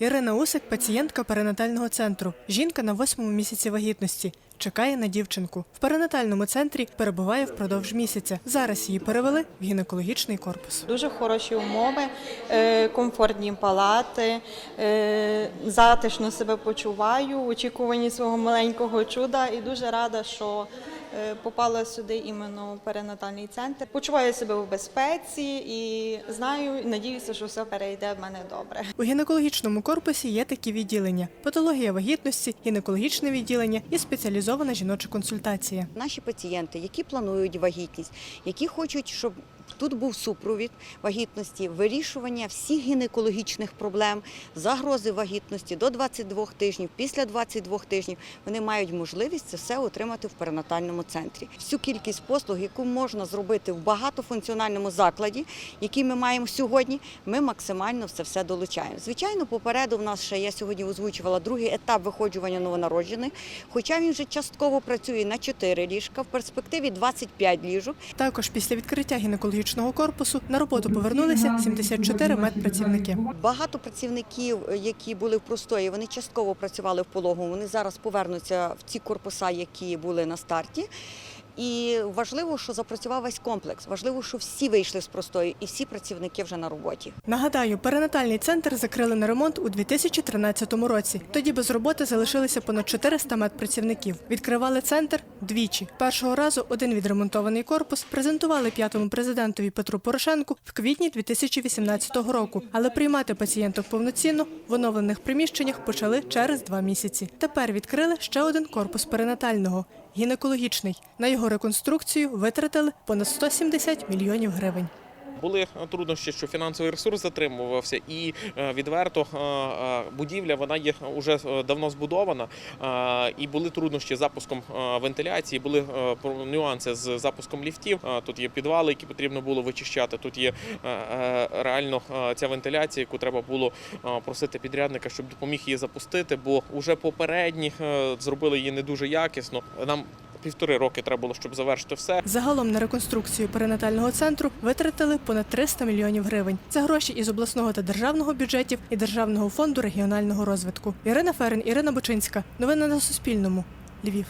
Ірина Усик пацієнтка перинатального центру. Жінка на восьмому місяці вагітності. Чекає на дівчинку. В перинатальному центрі перебуває впродовж місяця. Зараз її перевели в гінекологічний корпус. Дуже хороші умови, е, комфортні палати, е, затишно себе почуваю, в очікуванні свого маленького чуда і дуже рада, що попала сюди іменно в перинатальний центр. Почуваю себе в безпеці і знаю, надіюся, що все перейде в мене добре. У гінекологічному корпусі є такі відділення: патологія вагітності, гінекологічне відділення і спеціалізована жіноча консультація. Наші пацієнти, які планують вагітність, які хочуть, щоб тут був супровід вагітності, вирішування всіх гінекологічних проблем, загрози вагітності до 22 тижнів, після 22 тижнів, вони мають можливість це все отримати в перинатальному центрі. Всю кількість послуг, яку можна зробити в багатофункціональному закладі, який ми маємо сьогодні, ми максимально все все долучаємо. Звичайно, попереду в нас ще я сьогодні озвучувала другий етап виходжування новонароджених, хоча він вже частково працює на 4 ліжка, в перспективі 25 ліжок. Також після відкриття гінекологічного корпусу на роботу повернулися 74 медпрацівники. Багато працівників, які були в простої, вони частково працювали в пологовому. Вони зараз повернуться в ці корпуса, які були на старті. І важливо, що запрацював весь комплекс. Важливо, що всі вийшли з простої, і всі працівники вже на роботі. Нагадаю, перинатальний центр закрили на ремонт у 2013 році. Тоді без роботи залишилися понад 400 медпрацівників. Відкривали центр двічі. Першого разу один відремонтований корпус презентували п'ятому президентові Петру Порошенку в квітні 2018 року. Але приймати пацієнтів повноцінно в оновлених приміщеннях почали через два місяці. Тепер відкрили ще один корпус перинатального гінекологічний. На його реконструкцію витратили понад 170 мільйонів гривень. Були труднощі, що фінансовий ресурс затримувався, і е, відверто е, е, будівля вона є вже давно збудована. І були труднощі з запуском вентиляції, були нюанси з запуском ліфтів. Тут є підвали, які потрібно було вичищати. Тут є реально ця вентиляція, яку треба було просити підрядника, щоб допоміг її запустити, бо вже попередні зробили її не дуже якісно. Нам півтори роки треба було, щоб завершити все. Загалом на реконструкцію перинатального центру витратили понад 300 мільйонів гривень. Це гроші із обласного та державного бюджетів і Державного фонду регіонального розвитку. Ірина Ферен, Ірина Бочинська. Новини на Суспільному. Львів.